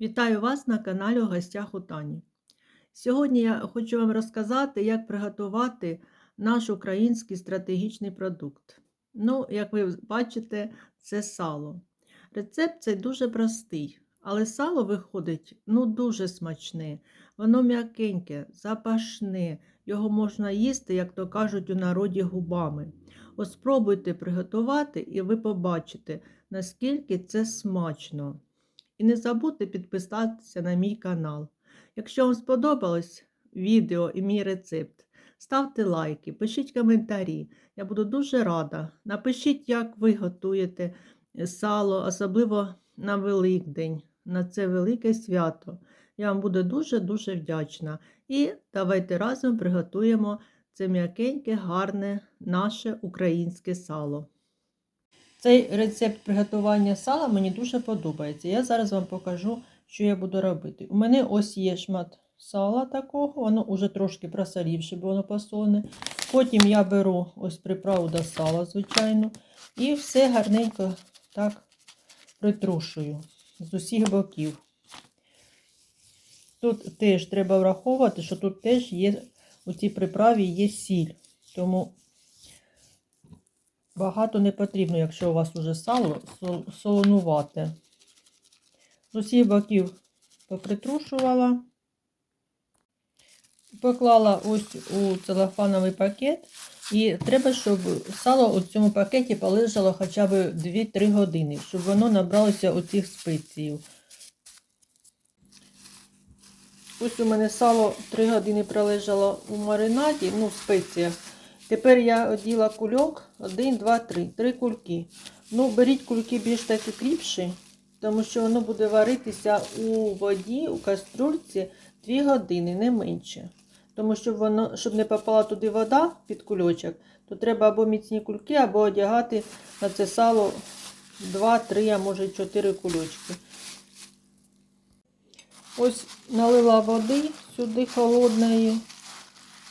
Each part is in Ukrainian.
Вітаю вас на каналі у гостях у Тані. Сьогодні я хочу вам розказати, як приготувати наш український стратегічний продукт. Ну, як ви бачите, це сало. Рецепт цей дуже простий, але сало виходить ну, дуже смачне, воно м'якеньке, запашне, його можна їсти, як то кажуть у народі, губами. Ось спробуйте приготувати, і ви побачите, наскільки це смачно. І не забудьте підписатися на мій канал. Якщо вам сподобалось відео і мій рецепт, ставте лайки, пишіть коментарі. Я буду дуже рада. Напишіть, як ви готуєте сало, особливо на Великдень, на це велике свято. Я вам буду дуже-дуже вдячна. І давайте разом приготуємо це м'якеньке, гарне наше українське сало. Цей рецепт приготування сала мені дуже подобається. Я зараз вам покажу, що я буду робити. У мене ось є шмат сала такого, воно вже трошки просолівше, бо воно посолене. Потім я беру ось приправу до сала, звичайно, і все гарненько так притрушую з усіх боків. Тут теж треба враховувати, що тут теж є у цій приправі є сіль. Тому багато не потрібно, якщо у вас вже сало солонувати. З усіх боків попритрушувала. Поклала ось у целофановий пакет. І треба, щоб сало у цьому пакеті полежало хоча б 2-3 години, щоб воно набралося оцих спецій. Ось у мене сало 3 години пролежало у маринаді, ну, в спеціях. Тепер я оділа кульок 1, 2, 3. Три кульки. Ну, беріть кульки більш таки кріпші, тому що воно буде варитися у воді, у каструльці 2 години, не менше. Тому що воно, щоб не попала туди вода під кульочок, то треба або міцні кульки, або одягати на це сало 2, 3, а може 4 кульочки. Ось налила води сюди холодної.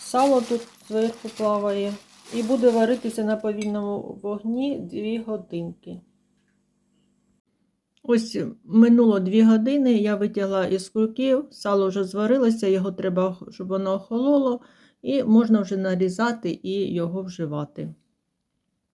Сало тут зверху плаває. І буде варитися на повільному вогні 2 годинки. Ось минуло 2 години, я витягла із кульків, сало вже зварилося, його треба, щоб воно охололо, і можна вже нарізати і його вживати.